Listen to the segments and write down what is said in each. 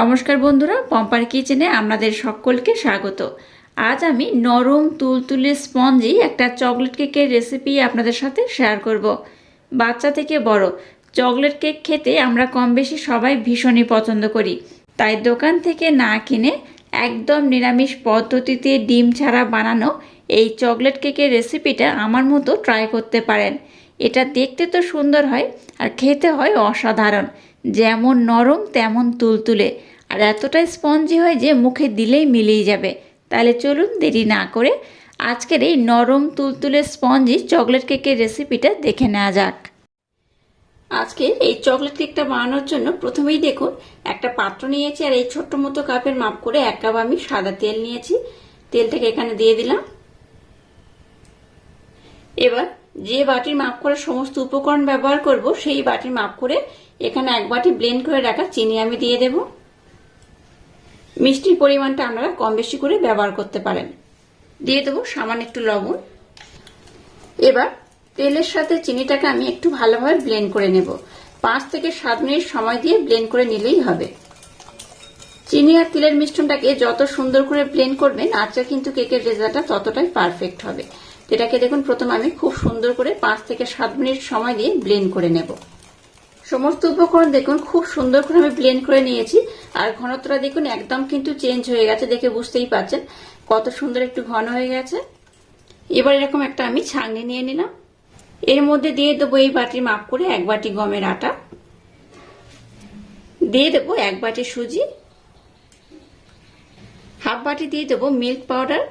নমস্কার বন্ধুরা, পম্পার কিচেনে আপনাদের সকলকে স্বাগত। আজ আমি নরম তুলতুলে স্পঞ্জি একটা চকলেট কেকের রেসিপি আপনাদের সাথে শেয়ার করব। বাচ্চা থেকে বড়, চকলেট কেক খেতে আমরা কম বেশি সবাই ভীষণই পছন্দ করি। তাই দোকান থেকে না কিনে একদম নিরামিষ পদ্ধতিতে ডিম ছাড়া বানানো এই চকলেট কেকের রেসিপিটা আমার মতো ট্রাই করতে পারেন। এটা দেখতে তো সুন্দর হয় আর খেতে হয় অসাধারণ। যেমন নরম, তেমন তুলতুলে। আর এতটাই স্পঞ্জি হয় যে মুখে দিলেই মিলিয়ে যাবে। তাহলে চলুন দেরি না করে আজকের এই নরম তুলতুলে স্পঞ্জি চকলেট কেকের রেসিপিটা দেখে নেওয়া যাক। আজকে এই চকলেট কেকটা বানানোর জন্য প্রথমেই দেখুন, একটা পাত্র নিয়েছি আর এই ছোট্ট মতো কাপের মাপ করে এক কাপ আমি সাদা তেল নিয়েছি। তেলটাকে এখানে দিয়ে দিলাম। এবার যে বাটির মাপ করে সমস্ত উপকরণ ব্যবহার করব, সেই বাটির মাপ করে এখানে এক বাটি ব্লেন্ড করে রাখা চিনি আমি দিয়ে দেব। মিষ্টির পরিমাণটা আপনারা কম বেশি করে ব্যবহার করতে পারেন। দিয়ে দেবো সামান্য একটু লবণ। এবার তেলের সাথে চিনিটাকে আমি একটু ভালোভাবে ব্লেন্ড করে নেব। পাঁচ থেকে সাত মিনিট সময় দিয়ে ব্লেন্ড করে নিলেই হবে। চিনি আর তিলের মিশ্রণটাকে যত সুন্দর করে ব্লেন্ড করবেন আজকে কিন্তু কেকের রেজাল্টটা ততটাই পারফেক্ট হবে। এটাকে দেখুন, প্রথম আমি খুব সুন্দর করে পাঁচ থেকে সাত মিনিট সময় দিয়ে ব্লেন্ড করে নেব। সমস্ত উপকরণ দেখুন, খুব সুন্দর করে আমি ব্লেন্ড করে নিয়েছি। আর ঘনত্বটা দেখুন, একদম কিন্তু চেঞ্জ হয়ে গেছে দেখে বুঝতেই পারছেন। কত সুন্দর একটু ঘন হয়ে গেছে। এবার এরকম একটা আমি ছাঁকনি নিয়ে নিলাম। এর মধ্যে দিয়ে দেবো এই বাটির মাপ করে এক বাটি গমের আটা। দিয়ে দেবো এক বাটি সুজি। হাফ বাটি দিয়ে দেবো মিল্ক পাউডার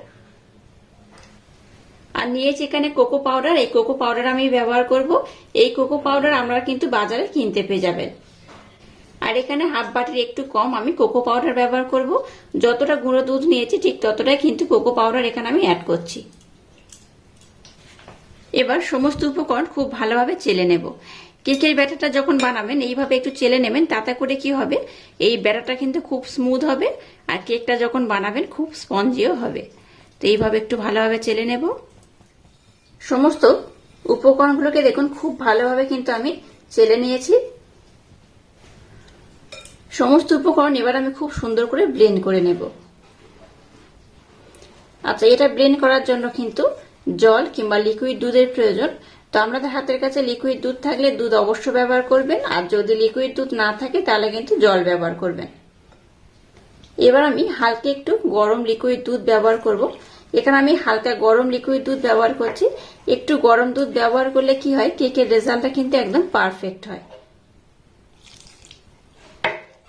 আর নিয়েছি এখানে কোকো পাউডার। এই কোকো পাউডার আমি ব্যবহার করব। এই কোকো পাউডার আমরা কিন্তু বাজারে কিনতে পেয়ে যাবেন। আর এখানে হাফ বাটির একটু কম আমি কোকো পাউডার ব্যবহার করব। যতটা গুঁড়ো দুধ নিয়েছি, ঠিক ততটাই কিন্তু কোকো পাউডার এখানে আমি অ্যাড করছি। এবার সমস্ত উপকরণ খুব ভালোভাবে চেলে নেব। কেকের ব্যাটারটা যখন বানাবেন, এইভাবে একটু চেলে নেবেন, তাতে করে কি হবে? এই ব্যাটারটা কিন্তু খুব স্মুথ হবে আর কেকটা যখন বানাবেন, খুব স্পঞ্জিও হবে। তো এইভাবে একটু ভালোভাবে চেলে নেব। সমস্ত উপকরণগুলোকে দেখুন, খুব ভালোভাবে কিন্তু আমি চেলে নিয়েছি। সমস্ত উপকরণ এবার আমি খুব সুন্দর করে ব্লেন্ড করে নেব। আচ্ছা এটা ব্লেন্ড করার জন্য কিন্তু জল কিংবা লিকুইড দুধের প্রয়োজন। তো আমাদের হাতের কাছে লিকুইড দুধ থাকলে দুধ অবশ্য ব্যবহার করবেন, আর যদি লিকুইড দুধ না থাকে তাহলে কিন্তু জল ব্যবহার করবেন। এবার আমি হালকা একটু গরম লিকুইড দুধ ব্যবহার করব। এখানে আমি হালকা গরম লিকুইড দুধ ব্যবহার করছি। একটু গরম দুধ ব্যবহার করলে কি হয়? কেকের রেজাল্টটা কিন্তু একদম পারফেক্ট হয়।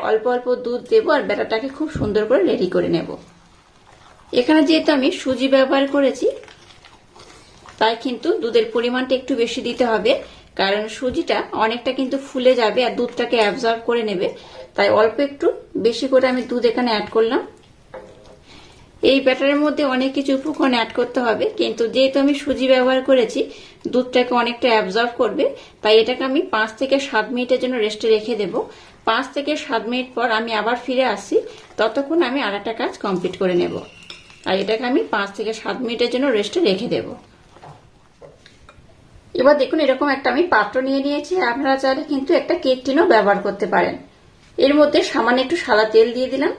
অল্প অল্প দুধ দেবো আর ব্যাটারটাকে খুব সুন্দর করে রেডি করে নেব। এখানে যেহেতু আমি সুজি ব্যবহার করেছি, তাই কিন্তু দুধের পরিমাণটা একটু বেশি দিতে হবে। কারণ সুজিটা অনেকটা কিন্তু ফুলে যাবে আর দুধটাকে অ্যাবজর্ব করে নেবে। তাই অল্প একটু বেশি করে আমি দুধ এখানে অ্যাড করলাম। এই ব্যাটারের মধ্যে অনেক কিছু উপকরণ অ্যাড করতে হবে, কিন্তু যেহেতু আমি সুজি ব্যবহার করেছি, দুধটাকে অনেকটা অ্যাবজর্ব করবে, তাই এটাকে আমি পাঁচ থেকে সাত মিনিটের জন্য রেস্টে রেখে দেব। পাঁচ থেকে সাত মিনিট পর আমি আবার ফিরে আসছি ততক্ষণ আমি আর একটা কাজ কমপ্লিট করে নেব। আর এটাকে আমি পাঁচ থেকে সাত মিনিটের জন্য রেস্টে রেখে দেব। এবার দেখুন এরকম একটা আমি পাত্র নিয়ে নিয়েছি, আপনারা চাইলে কিন্তু একটা কেক টিনও ব্যবহার করতে পারেন। এর মধ্যে সামান্য একটু সাদা তেল দিয়ে দিলাম।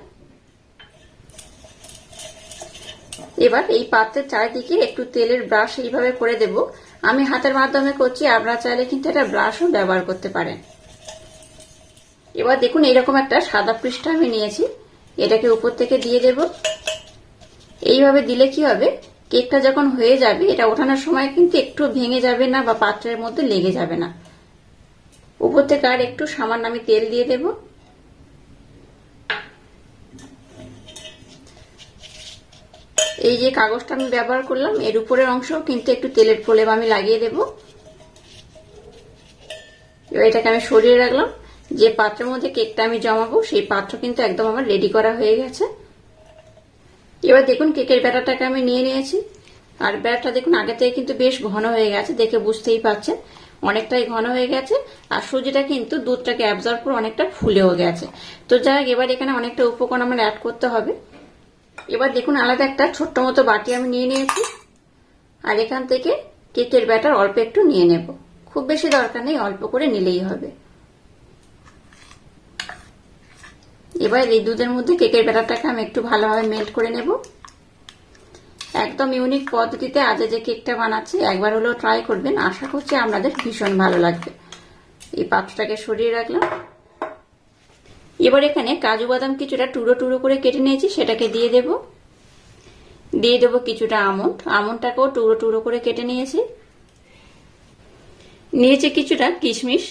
এবার এই পাত্রের চারিদিকে একটু তেলের ব্রাশ এইভাবে করে দেব। আমি হাতের মাধ্যমে করছি, আপনারা চাইলে কিন্তু এটা ব্রাশও ব্যবহার করতে পারেন। এবার দেখুন এরকম একটা সাদা পৃষ্ঠা আমি নিয়েছি। এটাকে উপর থেকে দিয়ে দেব। এইভাবে দিলে কি হবে? কেকটা যখন হয়ে যাবে, এটা ওঠানোর সময় কিন্তু একটু ভেঙে যাবে না বা পাত্রের মধ্যে লেগে যাবে না। উপর থেকে আর একটু সামান্য আমি তেল দিয়ে দেবো। এই যে কাগজটা আমি ব্যবহার করলাম, এর উপরের অংশ কিন্তু একটু তেলের প্রলেপ আমি লাগিয়ে দেব। এবার এটাকে আমি সরিয়ে রাখলাম। যে পাত্রের মধ্যে কেকটা আমি জমাবো, সেই পাত্র কিন্তু একদম আমার রেডি করা হয়ে গেছে। এবার দেখুন কেকের ব্যাটারটাকে আমি নিয়ে নিয়েছি। আর ব্যাটারটা দেখুন আগে থেকে কিন্তু বেশ ঘন হয়ে গেছে, দেখে বুঝতেই পারছেন অনেকটাই ঘন হয়ে গেছে, আর সুজিটা কিন্তু দুধটাকে অ্যাবজর্ব করে অনেকটা ফুলেও গেছে। তো যাই এবার এখানে অনেকটা উপকরণ আমার অ্যাড করতে হবে। এবার দেখুন আলাদা একটা ছোট্ট মতো বাটি আমি নিয়ে নিয়েছি। আর এখান থেকে কেকের ব্যাটার অল্প একটু নিয়ে নেব। খুব বেশি দরকার নেই, অল্প করে নিলেই হবে। এবার এই দুধের মধ্যে কেকের ব্যাটারটাকে আমি একটু ভালোভাবে মেল্ট করে নেব। একদম ইউনিক পদ্ধতিতে আজ যে কেকটা বানাচ্ছি, একবার হলেও ট্রাই করবেন। আশা করছি আপনাদের ভীষণ ভালো লাগবে। এই পাত্রটাকে সরিয়ে রাখলাম। এবার এখানে কাজু বাদাম কিছুটা টুড়ো টুড়ো করে কেটে নিয়েছি, সেটাকে দিয়ে দেব। দিয়ে দেবো কিছুটা আমন্ড। আমন্ডটাকেও টুড়ো টুড়ো করে কেটে নিয়েছি। নিয়েছি কিছুটা কিশমিশ।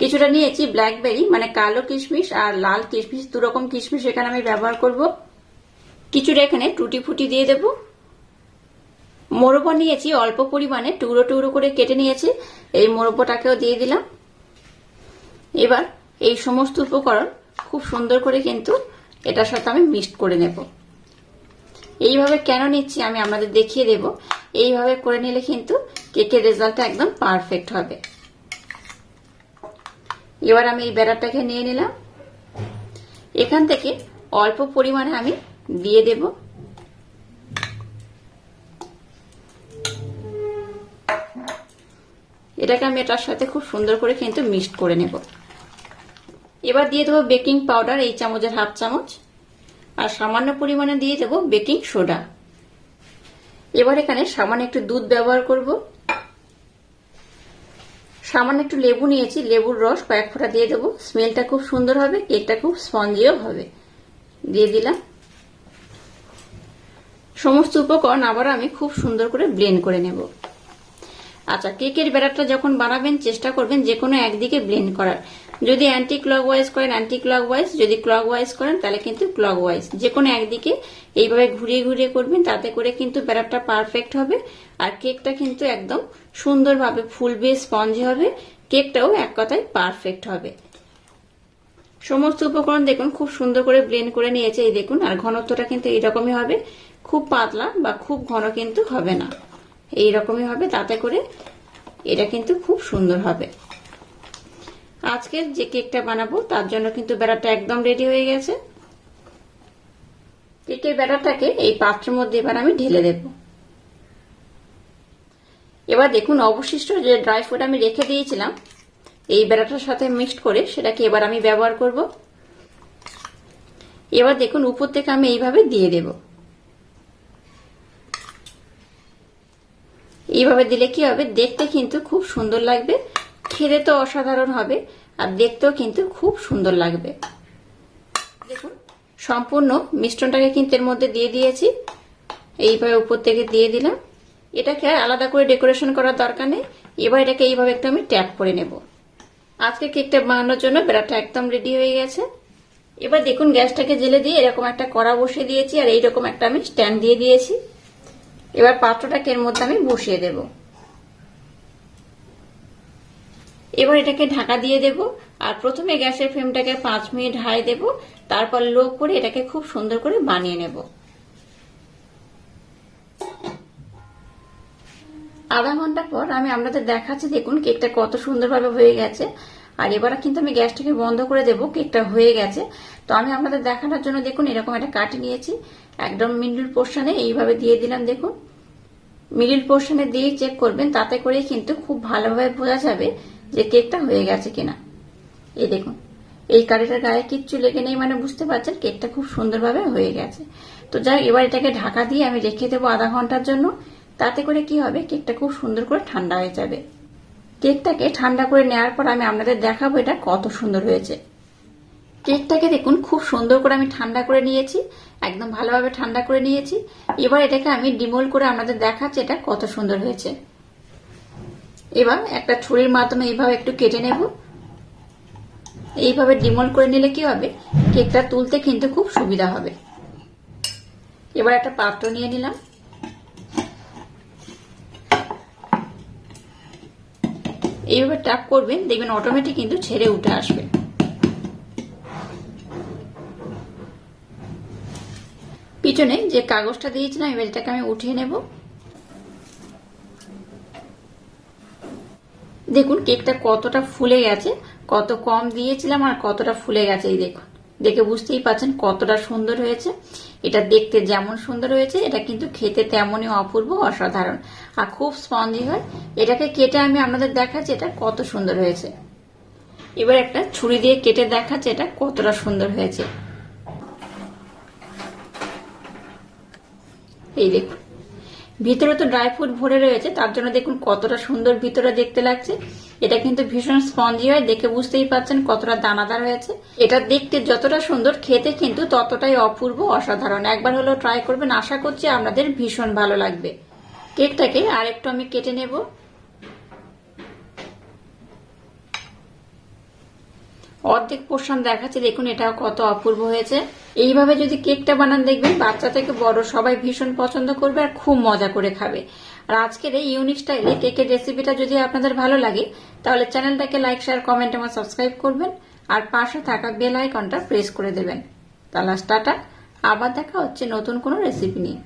কিছুটা নিয়েছি ব্ল্যাকবেরি মানে কালো কিশমিশ আর লাল কিশমিশ দু রকম কিশমিশ এখানে আমি ব্যবহার করব। কিছুটা এখানে টুটি ফুটি দিয়ে দেব। মোরব্বা নিয়েছি, অল্প পরিমাণে টুকরো টুকরো করে কেটে নিয়েছি। এই মোরব্বাটাকেও দিয়ে দিলাম। এবার এই সমস্ত উপকরণ খুব সুন্দর করে কিন্তু এটার সাথে আমি মিক্সড করে নেব। এইভাবে কেন নিচ্ছি আমি আপনাদের দেখিয়ে দেব। এইভাবে করে নিলে কিন্তু কেকের রেজাল্টটা একদম পারফেক্ট হবে। এবার আমি এই ব্যাটারটাকে নিয়ে নিলাম। এখান থেকে অল্প পরিমাণে আমি দিয়ে দেব। এটাকে আমি এটার সাথে খুব সুন্দর করে কিন্তু মিক্সড করে নেব। এবার দিয়ে দেবো বেকিং পাউডার, এই চামচের হাফ চামচ। আর সামান্য পরিমাণে দিয়ে দেবো বেকিং সোডা। এবার এখানে সামান্য একটু দুধ ব্যবহার করব। সামান্য একটু লেবু নিয়েছি, লেবুর রস কয়েক ফোঁটা দিয়ে দেবো। স্মেলটা খুব সুন্দর হবে, কেকটা খুব স্পঞ্জিও হবে। দিয়ে দিলাম। সমস্ত উপকরণ আবার আমি খুব সুন্দর করে ব্লেন্ড করে নেব। আচ্ছা কেকের বেড়াটা যখন বানাবেন, চেষ্টা করবেন যে কোনো একদিকে ব্লেন্ড করার। যদি অ্যান্টি ক্লক ওয়াইজ করেন অ্যান্টি ক্লক ওয়াইজ যদি ক্লক ওয়াইজ করেন, তাহলে কিন্তু ক্লক ওয়াইজ যে কোনো একদিকে এইভাবে ঘুরিয়ে ঘুরিয়ে করবেন, তাতে করে কিন্তু ব্যাটারটা পারফেক্ট হবে, আর কেকটা কিন্তু একদম সুন্দরভাবে ফুলবে স্পঞ্জি হবে কেকটাও এক কথায় পারফেক্ট হবে। সমস্ত উপকরণ দেখুন, খুব সুন্দর করে ব্লেন্ড করে নিয়েছে, এই দেখুন, আর ঘনত্বটা কিন্তু এইরকমই হবে। খুব পাতলা বা খুব ঘন কিন্তু হবে না। এই রকমই হবে, তাতে করে এটা কিন্তু খুব সুন্দর হবে। আজকে যে কেকটা বানাবো, তার জন্য কিন্তু বেড়াটা একদম রেডি হয়ে গেছে। কেকের বেড়াটাকে এই পাত্রের মধ্যে এবার আমি ঢেলে দেব। এবার দেখুন অবশিষ্ট যে ড্রাই ফ্রুট আমি রেখে দিয়েছিলাম, এই বেড়াটার সাথে মিক্সড করে সেটাকে এবার আমি ব্যবহার করব। এবার দেখুন উপর থেকে আমি এইভাবে দিয়ে দেবো। এইভাবে দিলে কি হবে? দেখতে কিন্তু খুব সুন্দর লাগবে। খেতে তো অসাধারণ হবে, আর দেখতেও কিন্তু খুব সুন্দর লাগবে। দেখুন, সম্পূর্ণ মিশ্রণটাকে কিন্তু এর মধ্যে দিয়ে দিয়েছি। এইভাবে উপর থেকে দিয়ে দিলাম। এটাকে আর আলাদা করে ডেকোরেশন করার দরকার নেই। এবার এটাকে এইভাবে একটু আমি ট্যাপ করে নেব। আজকে কেকটা বানানোর জন্য বেড়াটা একদম রেডি হয়ে গেছে। এবার দেখুন, গ্যাসটাকে জেলে দিয়ে এরকম একটা কড়া বসিয়ে দিয়েছি, আর এইরকম একটা আমি স্ট্যান্ড দিয়ে দিয়েছি। এবার পাত্রটাকে এর মধ্যে আমি বসিয়ে দেব। এবার এটাকে ঢাকা দিয়ে দেব, আর প্রথমে গ্যাসের ফ্লেমটাকে পাঁচ মিনিট হাই দেব, তারপর লো করে এটাকে খুব সুন্দর করে বানিয়ে নেব। আধা ঘণ্টা পর আমি আপনাদের দেখাচ্ছি, দেখুন কেকটা কত সুন্দরভাবে হয়ে গেছে। আর এবার কিন্তু আমি গ্যাসটাকে বন্ধ করে দেব, কেকটা হয়ে গেছে। তো আমি আপনাদের দেখানোর জন্য দেখুন, এরকম একটা কাটি নিয়েছি। একদম মিডল পোর্শনে এইভাবে দিয়ে দিলাম, দেখুন। মিডিল পোর্শনে দিয়ে চেক করবেন, তাতে করেই কিন্তু খুব ভালোভাবে বোঝা যাবে যে কেকটা হয়ে গেছে কিনা। এই দেখুন, এই কারিটার গায়ে কিচ্ছু লেগে নেই মানে বুঝতে পারছেন, কেকটা খুব সুন্দরভাবে হয়ে গেছে। তো যাই এবার এটাকে ঢাকা দিয়ে আমি রেখে দেবো আধা ঘণ্টার জন্য। তাতে করে কি হবে, কেকটা খুব সুন্দর করে ঠান্ডা হয়ে যাবে। কেকটাকে ঠান্ডা করে নেওয়ার পর আমি আপনাদের দেখাবো এটা কত সুন্দর হয়েছে। কেকটাকে দেখুন, খুব সুন্দর করে আমি ঠান্ডা করে নিয়েছি, একদম ভালোভাবে ঠান্ডা করে নিয়েছি। এবার এটাকে আমি ডিমোল করে আপনাদের দেখাচ্ছি এটা কত সুন্দর হয়েছে। এবার একটা ছুরির মাধ্যমে এইভাবে একটু কেটে নেব। এইভাবে ডিমোল করে নিলে কি হবে? কেকটা তুলতে কিন্তু খুব সুবিধা হবে। এবার একটা পাত্র নিয়ে নিলাম। এইভাবে ট্যাপ করবেন, দেখবেন অটোমেটিক কিন্তু ছেড়ে উঠে আসবে। পিছনে যে কাগজটা দিয়েছিলাম, এবার এটাকে আমি উঠিয়ে নেব। দেখুন কেকটা কতটা ফুলে গেছে, কত কম দিয়েছিলাম আর কতটা ফুলে গেছে এই দেখুন। দেখে বুঝতেই পাচ্ছেন কতটা সুন্দর হয়েছে। এটা দেখতে যেমন সুন্দর হয়েছে, এটা কিন্তু খেতে তেমনই অপূর্ব, অসাধারণ। আর খুব স্পঞ্জি হয়। এটাকে কেটে আমি আপনাদের দেখাচ্ছি এটা কত সুন্দর হয়েছে। এবার একটা ছুরি দিয়ে কেটে দেখাচ্ছে এটা কতটা সুন্দর হয়েছে। এই দেখুন। ভিতরে তো ড্রাই ফ্রুট ভরে রয়েছে, তার জন্য দেখুন কতটা সুন্দর ভিতরে দেখতে লাগছে। এটা কিন্তু ভীষণ স্পঞ্জি হয়, দেখে বুঝতেই পাচ্ছেন কতটা দানাদার হয়েছে। এটা দেখতে যতটা সুন্দর, খেতে কিন্তু ততটাই অপূর্ব, অসাধারণ। একবার হলো ট্রাই করবেন, আশা করছি আপনাদের ভীষণ ভালো লাগবে। কেকটাকে আরেকটু আমি কেটে নেব। অর্ধেক পোর্শন দেখাচ্ছে, দেখুন এটাও কত অপূর্ব হয়েছে। এইভাবে যদি কেকটা বানান দেখবেন, বাচ্চা থেকে বড় সবাই ভীষণ পছন্দ করবে আর খুব মজা করে খাবে। আর আজকের এই ইউনিক স্টাইলে কেকের রেসিপিটা যদি আপনাদের ভালো লাগে, তাহলে চ্যানেলটাকে লাইক শেয়ার কমেন্ট এবং সাবস্ক্রাইব করবেন। আর পাশে থাকা বেল আইকনটা প্রেস করে দেবেন। তাহলে টাটা, আবার দেখা হচ্ছে নতুন কোনো রেসিপি নিয়ে।